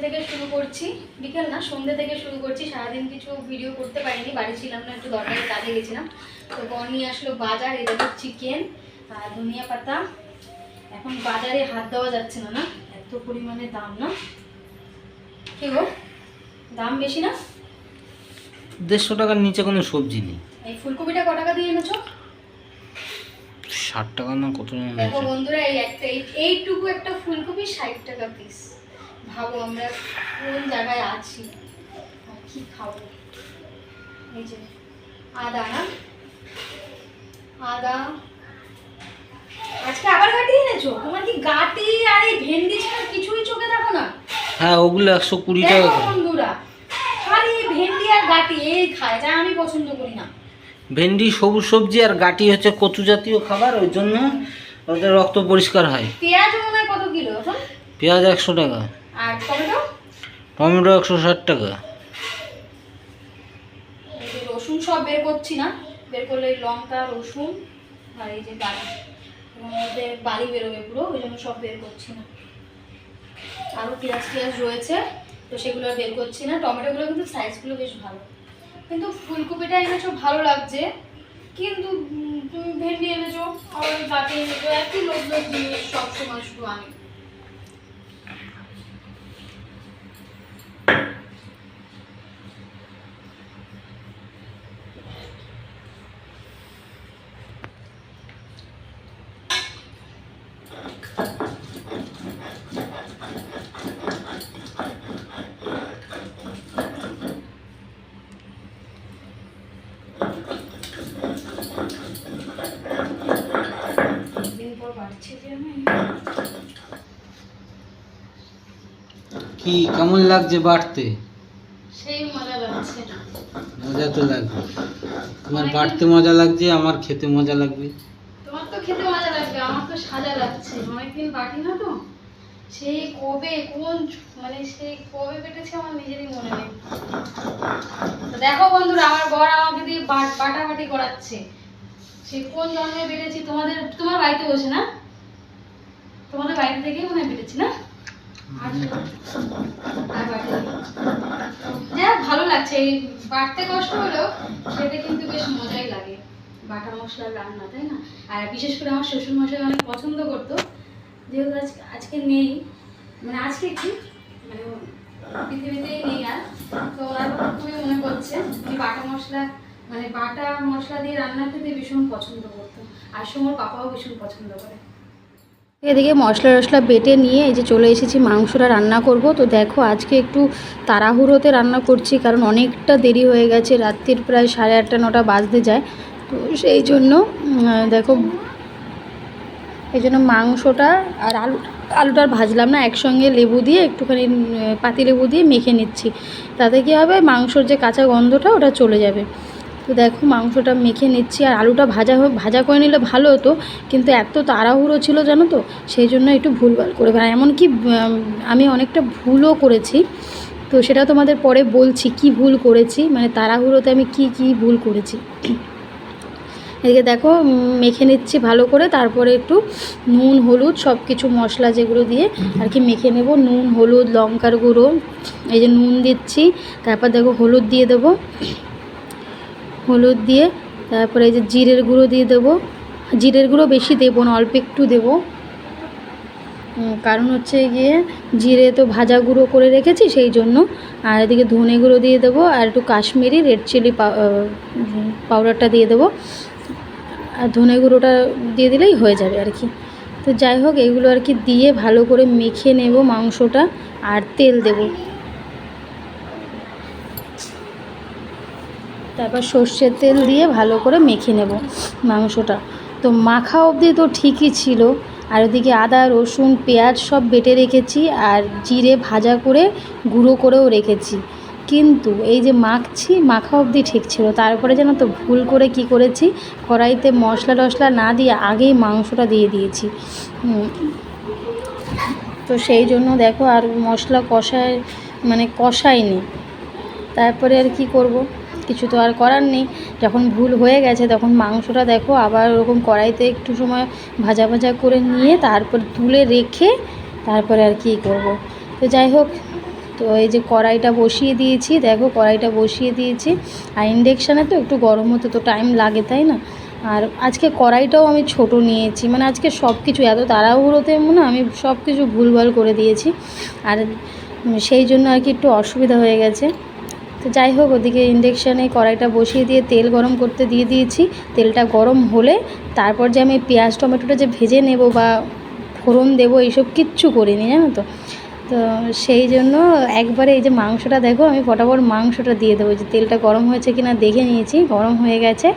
থেকে শুরু করছি বিকেল না সন্ধ্যে থেকে শুরু করছি। সারাদিন কিছু ভিডিও করতে পারিনি বাড়ি ছিলাম না একটু দরকারি কাজে গেছিলাম। তো বর নিয়ে আসলো বাজার এটা তো চিকেন আর ধনিয়া পাতা। এখন বাজারে হাত দেওয়া যাচ্ছে না না? এত পরিমাণে দাম না? কি গো? দাম বেশি না? দেড়শো টাকার নিচে কোনো সবজি নেই। এই ফুলকপিটা ক টাকা দিয়ে এনেছো? ষাট টাকা না কত দেখো বন্ধুরা এই একটা এই- এইটুকু একটা ফুলকপি ষাট টাকা পিস ভাবো আমরা কোন জায়গায় আছি আর কি খাব। এই যে আদা না আদা আজকে আবার গাটি এনেছো? তোমার কি গাটি আর এই ভেন্ডি ছাড়া কিছুই চোখে দেখো না? হ্যাঁ ওগুলো একশো কুড়ি টাকা বন্ধুরা খালি ভেন্ডি আর গাটি এই খায় যা আমি পছন্দ করি না। ভেন্ডি সবুজ সবজি আর গাটি হচ্ছে কচু জাতীয় খাবার ওই জন্য ওদের রক্ত পরিষ্কার হয়। পেঁয়াজ মনে হয় কত কিলো এখন? পেঁয়াজ একশো টাকা। আর টমেটো? টমেটো একশো ষাট টাকা। এই যে রসুন সব বের করছি না। বের করলে লঙ্কা রসুন আর এই যে বালি। মধ্যে বালি বেরোবে পুরো ওই জন্য সব বের করছি না। আরও পেঁয়াজ টিয়াজ রয়েছে তো সেগুলো বের করছি না। টমেটোগুলো কিন্তু সাইজগুলো বেশ ভালো। কিন্তু ফুলকপিটা এনেছো ভালো লাগছে। কিন্তু তুমি ভেন্ডি এনেছো আর গাটি এনেছো একই লোক লোক জিনিস সবসময় শুধু আমি দিন পর বাড়ছে যে আমি কি কেমন লাগছে বাড়তে? সেই মজা লাগছে মজা তো লাগবে। তোমার বাড়তে মজা লাগছে আমার খেতে মজা লাগবে। তোমার তো খেতে মজা লাগবে আমার তো সাজা লাগছে। অনেকদিন বাটি না তো। সেই কবে কোন মানে সেই কবে পেটেছে আমার নিজেরই মনে নেই। তো দেখো বন্ধুরা আমার বর আমাকে দিয়ে বাট- বাটাবাটি করাচ্ছে। সে কোন জন্মে বেড়েছি তোমাদের তোমার বাড়িতে বসে না? তোমাদের বাড়িতে থেকেই মনে হয় বেড়েছি না? যাক, ভালো লাগছে। এই বাটতে কষ্ট কিন্তু বেশ মজাই লাগে। বাটা মশলার রান্না, তাই না? আর বিশেষ করে আমার শ্বশুর অনেক পছন্দ করতো। যেহেতু আজকে আজকে নেই। মানে আজকে কি? মানে পৃথিবীতেই নেই আর। তো ওনার খুবই মনে উনি বাটা মশলা মানে বাটা মশলা দিয়ে রান্না খেতে ভীষণ পছন্দ করতো। আর সময় পাপাও ভীষণ পছন্দ করে। এদিকে মশলা টশলা বেটে নিয়ে এই যে চলে এসেছি, মাংসটা রান্না করব। তো দেখো আজকে একটু তাড়াহুড়োতে রান্না করছি, কারণ অনেকটা দেরি হয়ে গেছে, রাত্রির প্রায় সাড়ে আটটা, নটা বাজতে যায়। তো সেই জন্য দেখো, এই জন্য মাংসটা আর আলু, আলুটা ভাজলাম না, একসঙ্গে লেবু দিয়ে একটুখানি পাতি লেবু দিয়ে মেখে নিচ্ছি। তাতে কী হবে, মাংসর যে কাঁচা গন্ধটা, ওটা চলে যাবে। তো দেখো মাংসটা মেখে নিচ্ছি আর আলুটা ভাজা ভাজা করে নিলে ভালো হতো, কিন্তু এত তাড়াহুড়ো ছিল জানো তো? সেই জন্য একটু ভুলভাল করে ফেলা। এমনকি আমি অনেকটা ভুলও করেছি। তো সেটা তোমাদের পরে বলছি কি ভুল করেছি মানে তাড়াহুড়োতে আমি কি কি ভুল করেছি। এদিকে দেখো মেখে নিচ্ছি ভালো করে, তারপরে একটু নুন, হলুদ সব কিছু মশলা যেগুলো দিয়ে আর কি মেখে নেব। নুন, হলুদ, লঙ্কার গুঁড়ো, এই যে নুন দিচ্ছি, তারপর দেখো হলুদ দিয়ে দেবো। হলুদ দিয়ে, তারপরে এই যে জিরের গুঁড়ো দিয়ে দেবো। জিরের গুঁড়ো বেশি দেবো না, অল্প একটু দেবো। কারণ হচ্ছে গিয়ে জিরে তো ভাজা গুঁড়ো করে রেখেছি সেই জন্য। আর এদিকে ধনে গুঁড়ো দিয়ে দেবো, আর একটু কাশ্মীরি রেড চিলি পাউডারটা দিয়ে দেবো। আর ধনে গুঁড়োটা দিয়ে দিলেই হয়ে যাবে আর কি। তো যাই হোক, এগুলো আর কি দিয়ে ভালো করে মেখে নেব মাংসটা, আর তেল দেবো। তারপর সর্ষের তেল দিয়ে ভালো করে মেখে নেব মাংসটা। তো মাখা অবধি তো ঠিকই ছিল। আর ওদিকে আদা, রসুন, পেঁয়াজ সব বেটে রেখেছি আর জিরে ভাজা করে গুঁড়ো করেও রেখেছি। কিন্তু এই যে মাখছি, মাখা অবধি ঠিক ছিল। তারপরে যেন তো ভুল করে কি করেছি, কড়াইতে মশলা টশলা না দিয়ে আগেই মাংসটা দিয়ে দিয়েছি। তো সেই জন্য দেখো আর মশলা কষায় মানে কষায়নি তারপরে আর কি করব? কিছু তো আর করার নেই। যখন ভুল হয়ে গেছে, তখন মাংসটা দেখো আবার ওরকম কড়াইতে একটু সময় ভাজা ভাজা করে নিয়ে তারপর তুলে রেখে তারপরে আর কি করব। তো যাই হোক, তো এই যে কড়াইটা বসিয়ে দিয়েছি, দেখো কড়াইটা বসিয়ে দিয়েছি। আর ইন্ডেকশানে তো একটু গরম হতে তো টাইম লাগে, তাই না? আর আজকে কড়াইটাও আমি ছোট নিয়েছি মানে আজকে সব কিছু এত তাড়াহুড়োতে মনে আমি সব কিছু ভুলভাল করে দিয়েছি। আর সেই জন্য আর কি একটু অসুবিধা হয়ে গেছে। তো যাই হোক, ওদিকে ইন্ডাকশানে কড়াইটা বসিয়ে দিয়ে তেল গরম করতে দিয়ে দিয়েছি। তেলটা গরম হলে তারপর যে আমি পেঁয়াজ, টমেটোটা যে ভেজে নেব বা ফোড়ন দেবো, এইসব কিচ্ছু করিনি, জানো তো? তো সেই জন্য একবারে এই যে মাংসটা দেখো, আমি ফটাফট মাংসটা দিয়ে দেবো। যে তেলটা গরম হয়েছে কিনা দেখে নিয়েছি, গরম হয়ে গেছে।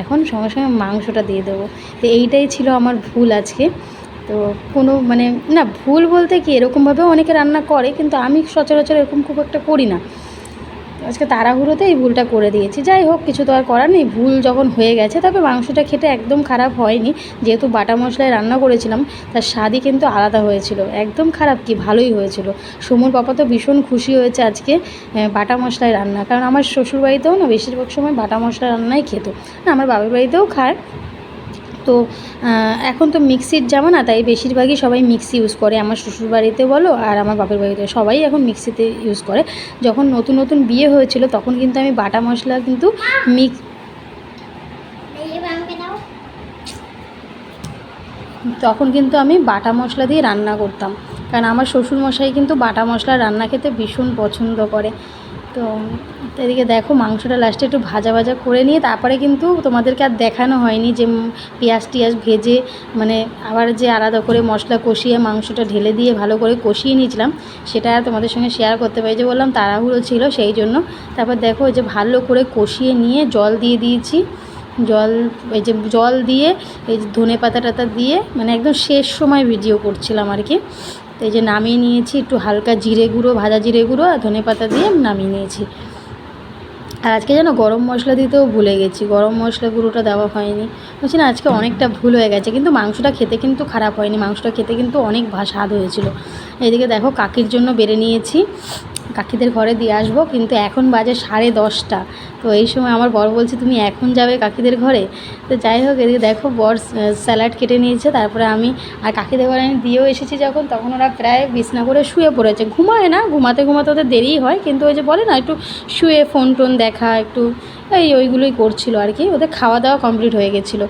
এখন সঙ্গে সঙ্গে মাংসটা দিয়ে দেবো। তো এইটাই ছিল আমার ভুল আজকে। তো কোনো মানে না, ভুল বলতে কি, এরকমভাবেও অনেকে রান্না করে, কিন্তু আমি সচরাচর এরকম খুব একটা করি না। আজকে তাড়াহুড়োতে এই ভুলটা করে দিয়েছি। যাই হোক, কিছু তো আর করার নেই। ভুল যখন হয়ে গেছে, তবে মাংসটা খেতে একদম খারাপ হয়নি। যেহেতু বাটা মশলায় রান্না করেছিলাম, তার স্বাদই কিন্তু আলাদা হয়েছিল। একদম খারাপ কি, ভালোই হয়েছিল। সমুর পাপা তো ভীষণ খুশি হয়েছে আজকে বাটা মশলায় রান্না। কারণ আমার শ্বশুরবাড়িতেও না, বেশিরভাগ সময় বাটা মশলা রান্নাই খেত। না, আমার বাবার বাড়িতেও খায়। তো এখন তো মিক্সির জামানা, তাই বেশিরভাগই সবাই মিক্সি ইউজ করে। আমার শ্বশুর বাড়িতে বলো, আর আমার বাপের বাড়িতে সবাই এখন মিক্সিতে ইউজ করে। যখন নতুন নতুন বিয়ে হয়েছিল, তখন কিন্তু আমি বাটা মশলা কিন্তু মিক্স তখন কিন্তু আমি বাটা মশলা দিয়ে রান্না করতাম। কারণ আমার শ্বশুর মশাই কিন্তু বাটা মশলা রান্না খেতে ভীষণ পছন্দ করে। তো এদিকে দেখো মাংসটা লাস্টে একটু ভাজা ভাজা করে নিয়ে তারপরে কিন্তু তোমাদেরকে আর দেখানো হয়নি যে পেঁয়াজ টিয়াজ ভেজে মানে আবার যে আলাদা করে মশলা কষিয়ে মাংসটা ঢেলে দিয়ে ভালো করে কষিয়ে নিয়েছিলাম, সেটা আর তোমাদের সঙ্গে শেয়ার করতে পারি। যে বললাম তাড়াহুড়ো ছিল সেই জন্য। তারপর দেখো যে ভালো করে কষিয়ে নিয়ে জল দিয়ে দিয়েছি। জল, এই যে জল দিয়ে এই যে ধনে পাতা টাতা দিয়ে মানে একদম শেষ সময় ভিডিও করছিলাম আর কি। তো এই যে নামিয়ে নিয়েছি, একটু হালকা জিরে গুঁড়ো, ভাজা জিরে গুঁড়ো আর ধনে পাতা দিয়ে নামিয়ে নিয়েছি। আর আজকে যেন গরম মশলা দিতেও ভুলে গেছি, গরম মশলা গুঁড়োটা দেওয়া হয়নি। বলছি না, আজকে অনেকটা ভুল হয়ে গেছে, কিন্তু মাংসটা খেতে কিন্তু খারাপ হয়নি, মাংসটা খেতে কিন্তু অনেক স্বাদ হয়েছিল। এদিকে দেখো কাকির জন্য বেড়ে নিয়েছি। কাকিদের ঘরে দিয়ে আসব, কিন্তু এখন বাজে সাড়ে দশটা। তো এই সময় আমার বর বলছে, তুমি এখন যাবে কাকিদের ঘরে? তো যাই হোক, এদিকে দেখো বর স্যালাড কেটে নিয়েছে, তারপরে আমি, আর কাকিদের ঘরে আমি দিয়েও এসেছি যখন, তখন ওরা প্রায় বিছনা করে শুয়ে পড়েছে। ঘুমায় না, ঘুমাতে ঘুমাতে ওদের দেরিই হয়, কিন্তু ওই যে বলে না, একটু শুয়ে ফোন টোন দেখা, একটু এই ওইগুলোই করছিল আর কি, ওদের খাওয়া দাওয়া কমপ্লিট হয়ে গেছিল।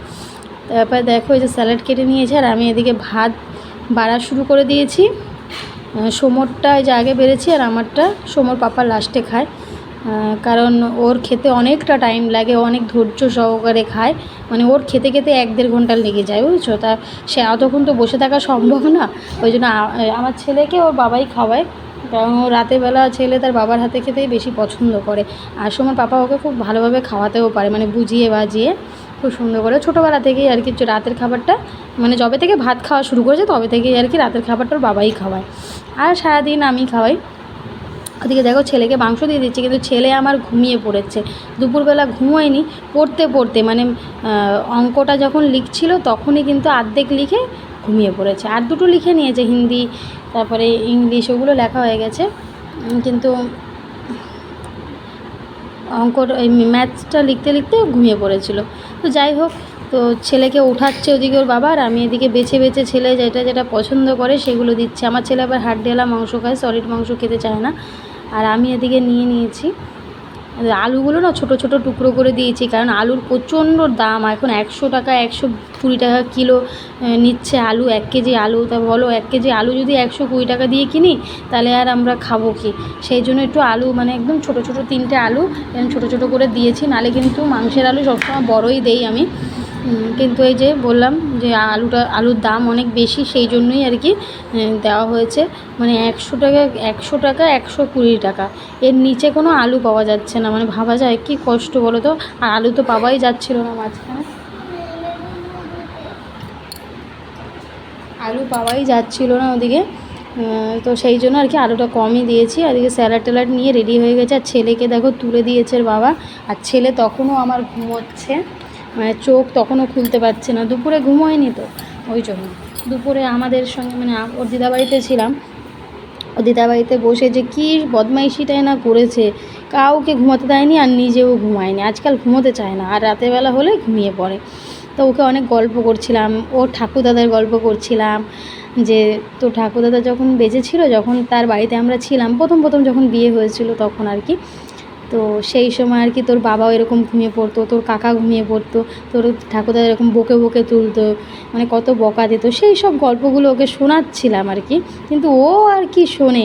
তারপরে দেখো এই যে স্যালাড কেটে নিয়েছে, আর আমি এদিকে ভাত বাড়া শুরু করে দিয়েছি। সোমরটা যে আগে বেড়েছি আর আমারটা সোমর পাপা লাস্টে খায়। কারণ ওর খেতে অনেকটা টাইম লাগে অনেক ধৈর্য সহকারে খায়। মানে ওর খেতে খেতে এক দেড় ঘণ্টা লেগে যায়, বুঝছ? তা সে অতক্ষণ তো বসে থাকা সম্ভব না, ওই জন্য আমার ছেলেকে ওর বাবাই খাওয়ায়। কারণ ও রাতের বেলা ছেলে তার বাবার হাতে খেতেই বেশি পছন্দ করে। আর সময় পাপা ওকে খুব ভালোভাবে খাওয়াতেও পারে মানে বুঝিয়ে বাজিয়ে। খুব সুন্দর করে। ছোটোবেলা থেকেই আর কি রাতের খাবারটা মানে যবে থেকে ভাত খাওয়া শুরু করেছে তবে থেকেই আর কি রাতের খাবারটা ওর বাবাই খাওয়ায়। আর সারাদিন আমি খাওয়াই। ওদিকে দেখো ছেলেকে মাংস দিয়ে দিচ্ছি, কিন্তু ছেলে আমার ঘুমিয়ে পড়েছে। দুপুরবেলা ঘুমোয়নি, পড়তে পড়তে মানে অঙ্কটা যখন লিখছিল তখনই কিন্তু আর্ধেক লিখে ঘুমিয়ে পড়েছে। আর দুটো লিখে নিয়েছে, হিন্দি, তারপরে ইংলিশ, ওগুলো লেখা হয়ে গেছে। কিন্তু অঙ্কর এই ম্যাথসটা লিখতে লিখতে ঘুমিয়ে পড়েছিল। তো যাই হোক, তো ছেলেকে উঠাচ্ছে ওদিকে ওর বাবা আর আমি এদিকে বেছে বেছে ছেলে যেটা যেটা পছন্দ করে সেগুলো দিচ্ছে। আমার ছেলে আবার হাড্ডেলা মাংস খায় সলিড মাংস খেতে চায় না। আর আমি এদিকে নিয়ে নিয়েছি। আলুগুলো না ছোট ছোট টুকরো করে দিয়েছি, কারণ আলুর প্রচণ্ড দাম এখন একশো টাকা, একশো কুড়ি টাকা কিলো নিচ্ছে আলু, এক কেজি আলু। তা বলো, এক কেজি আলু যদি একশো কুড়ি টাকা দিয়ে কিনি, তাহলে আর আমরা খাব কি? সেই জন্য একটু আলু মানে একদম ছোট ছোট তিনটে আলু ছোট ছোট করে দিয়েছি। নালে কিন্তু মাংসের আলু সবসময় বড়ই দেই আমি। কিন্তু এই যে বললাম যে আলুটা, আলুর দাম অনেক বেশি, সেই জন্যই আর কি দেওয়া হয়েছে। মানে একশো টাকা একশো টাকা, একশো কুড়ি টাকা। এর নিচে কোনো আলু পাওয়া যাচ্ছে না। মানে ভাবা যায়, কি কষ্ট বলো তো? আর আলু তো পাওয়াই যাচ্ছিল না মাঝখানে। আলু পাওয়াই যাচ্ছিল না ওদিকে। তো সেই জন্য আর কি আলুটা কমই দিয়েছি। এদিকে স্যালাড ট্যালাড নিয়ে রেডি হয়ে গেছে। আর ছেলেকে দেখো তুলে দিয়েছে বাবা। আর ছেলে তখনও আমার ঘুমোচ্ছে। মানে চোখ তখনও খুলতে পারছে না। দুপুরে ঘুমোয়নি তো, ওই জন্য। দুপুরে আমাদের সঙ্গে মানে ওর দিদাবাড়িতে ছিলাম। ও দিদাবাড়িতে বসে যে কী বদমাইশিটাই না করেছে, কাউকে ঘুমাতে দেয়নি আর নিজেও ঘুমায়নি। আজকাল ঘুমোতে চায় না, আর রাতের বেলা হলে ঘুমিয়ে পড়ে। তো ওকে অনেক গল্প করছিলাম। ওর ঠাকুরদাদার গল্প করছিলাম যে, তো ঠাকুরদাদা যখন বেঁচে ছিল, যখন তার বাড়িতে আমরা ছিলাম, প্রথম প্রথম যখন বিয়ে হয়েছিল তখন আর কি তো সেই সময় আর কি তোর বাবাও এরকম ঘুমিয়ে পড়তো, তোর কাকা ঘুমিয়ে পড়তো, তোর ঠাকুরদা এরকম বকে বকে তুলতো মানে কত বকা দিত, সেই সব গল্পগুলো ওকে শোনাচ্ছিলাম আর কি। কিন্তু ও আর কি শোনে,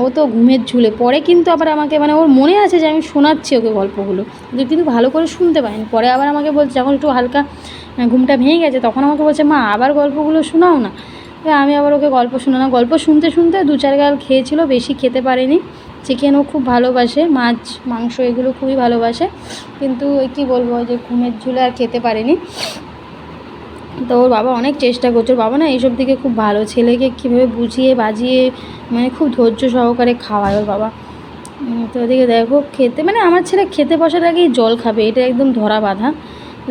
ও তো ঘুমের ঝুলে, পরে কিন্তু আবার আমাকে মানে ওর মনে আছে যে আমি শোনাচ্ছি ওকে গল্পগুলো, কিন্তু কিন্তু ভালো করে শুনতে পাইনি। পরে আবার আমাকে বলছে, যখন একটু হালকা ঘুমটা ভেঙে গেছে, তখন আমাকে বলছে, মা, আবার গল্পগুলো শোনাও না। আমি আবার ওকে গল্প শোনালাম। গল্প শুনতে শুনতে দু চার গাল খেয়েছিল, বেশি খেতে পারেনি। চিকেনও খুব ভালোবাসে, মাছ, মাংস এগুলো খুবই ভালোবাসে। কিন্তু ওই কী বলব যে ঘুমের ঝুলে আর খেতে পারেনি। তো ওর বাবা অনেক চেষ্টা করছে। ওর বাবা না এইসব দিকে খুব ভালো, ছেলেকে কীভাবে বুঝিয়ে বাজিয়ে মানে খুব ধৈর্য সহকারে খাওয়ায় ওর বাবা। তো ওদিকে দেখো, খেতে মানে আমার ছেলে খেতে বসার আগেই জল খাবে, এটা একদম ধরা বাঁধা।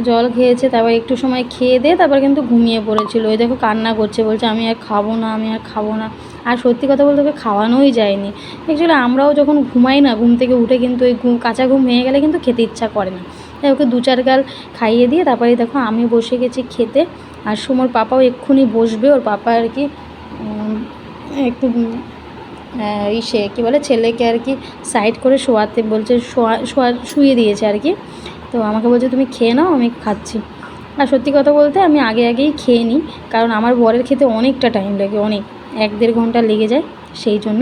জল খেয়েছে, তারপর একটু সময় খেয়ে দিয়ে তারপর কিন্তু ঘুমিয়ে পড়েছিল। ওই দেখো কান্না করছে, বলছে আমি আর খাব না, আমি আর খাব না। আর সত্যি কথা বলতে ওকে খাওয়ানোই যায়নি। অ্যাকচুয়ালি আমরাও যখন ঘুমাই না, ঘুম থেকে উঠে কিন্তু ওই ঘুম, কাঁচা ঘুম ভেঙে গেলে কিন্তু খেতে ইচ্ছা করে না। তাই ওকে দু চার গাল খাইয়ে দিয়ে তারপরে দেখো আমি বসে গেছি খেতে, আর সুমোর পাপাও এক্ষুনি বসবে, ওর পাপা আর কি একটু ইসে, কী বলে, ছেলেকে আর কি সাইড করে শোয়াতে বলছে, শোয়া শোয়া, শুয়ে দিয়েছে আর কি। তো আমাকে বলছে, তুমি খেয়ে নাও, আমি খাচ্ছি। আর সত্যি কথা বলতে আমি আগে আগেই খেয়ে নিই, কারণ আমার বরের খেতে অনেকটা টাইম লাগে, অনেক। এক দেড় ঘণ্টা লেগে যায় সেই জন্য।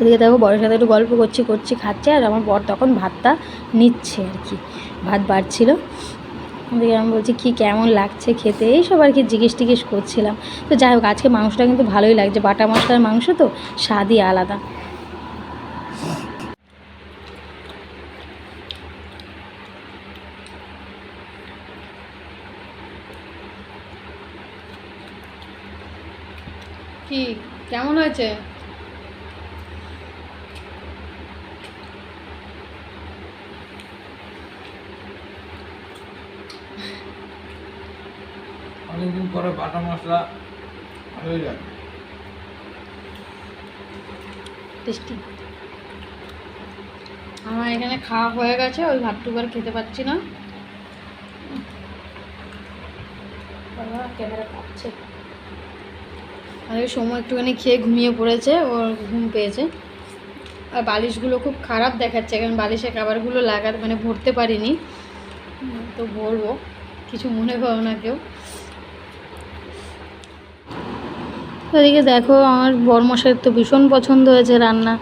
এদিকে দেখো, বরের সাথে একটু গল্প করছি করছি, খাচ্ছে, আর আমার বর তখন ভাতটা নিচ্ছে আর কি, ভাত বাড়ছিল। ওদিকে আমি বলছি, কী কেমন লাগছে খেতে? এইসব আর কি জিজ্ঞেস টিজ্ঞেস করছিলাম। তো যাই হোক, আজকে মাংসটা কিন্তু ভালোই লাগছে, বাটা মশলার মাংস তো স্বাদই আলাদা। কি? কেমন হয়েছে অনেকদিন পরে বাটা মশলা হয়ে যায় টেস্টি। আমার এখানে খাওয়া হয়ে গেছে ওই ভাতটুকু আর খেতে পাচ্ছি না। ক্যামেরা কাঁপছে। আর সময় একটুখানি খেয়ে ঘুমিয়ে পড়েছে, ওর ঘুম পেয়েছে। আর বালিশগুলো খুব খারাপ দেখাচ্ছে, কারণ বালিশের খাবারগুলো লাগার মানে ভরতে পারিনি। তো ভরবো, কিছু মনে করো না কেউ। ওদিকে দেখো, আমার বরমশাইয়ের তো ভীষণ পছন্দ হয়েছে রান্না,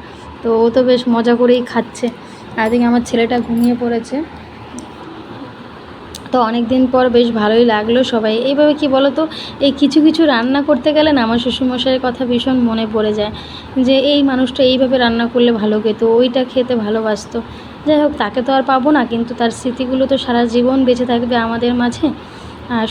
তো ও তো বেশ মজা করেই খাচ্ছে। আর এদিকে আমার ছেলেটা ঘুমিয়ে পড়েছে। তো অনেক দিন পর বেশ ভালোই লাগল সবাই। এইভাবে কি বলো তো এই কিছু কিছু রান্না করতে গেলে না আমার শ্বশুরমশাইয়ের কথা ভীষণ মনে পড়ে যায়, যে এই মানুষটা এইভাবে রান্না করলে ভালো খেত, ওইটা খেতে ভালোবাসতো। যাই হোক, তাকে তো আর পাবো না, কিন্তু তার স্মৃতিগুলো তো সারা জীবন বেঁচে থাকবে আমাদের মাঝে।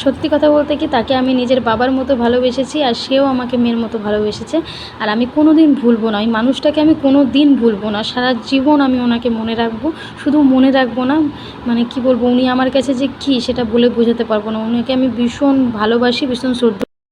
সত্যি কথা বলতে কি তাকে আমি নিজের বাবার মতো ভালোবেসেছি আর সেও আমাকে মেয়ের মতো ভালোবেসেছে। আর আমি কোনো দিন ভুলবো না, ওই মানুষটাকে আমি কোনো দিন ভুলবো না, সারা জীবন আমি ওনাকে মনে রাখব, শুধু মনে রাখব না মানে কি বলব, উনি আমার কাছে যে কী সেটা বলে বোঝাতে পারব না। উনাকে আমি ভীষণ ভালোবাসি, ভীষণ শ্রদ্ধা